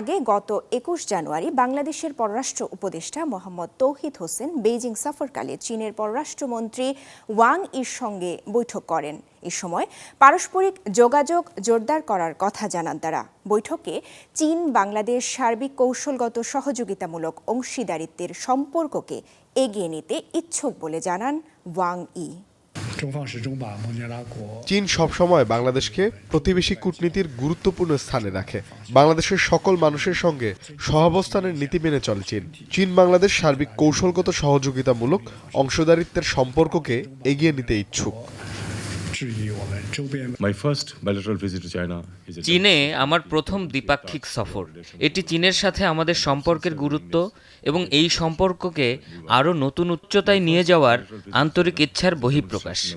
আগে গত একুশ জানুয়ারি বাংলাদেশের পররাষ্ট্র উপদেষ্টা মোহাম্মদ তৌহিদ হোসেন বেইজিং সফরকালে চীনের পররাষ্ট্রমন্ত্রী ওয়াং ইর সঙ্গে বৈঠক করেন। এ সময় পারস্পরিক যোগাযোগ জোরদার করার কথা জানান তারা। বৈঠকে চীন, বাংলাদেশ সার্বিক কৌশলগত সহযোগিতামূলক অংশীদারিত্বের সম্পর্ককে এগিয়ে নিতে ইচ্ছুক বলে জানান ওয়াং ই। চীন সবসময় বাংলাদেশকে প্রতিবেশী কূটনীতির গুরুত্বপূর্ণ স্থানে রাখে। বাংলাদেশের সকল মানুষের সঙ্গে সহাবস্থানের নীতি মেনে চলে চীন। চীন বাংলাদেশ সার্বিক কৌশলগত সহযোগিতামূলক অংশীদারিত্বের সম্পর্ককে এগিয়ে নিতে ইচ্ছুক। চীনে আমার প্রথম দ্বিপাক্ষিক সফর। এটি চীনের সাথে আমাদের সম্পর্কের গুরুত্ব এবং এই সম্পর্ককে আরও নতুন উচ্চতায় নিয়ে যাওয়ার আন্তরিক ইচ্ছার বহিঃপ্রকাশ।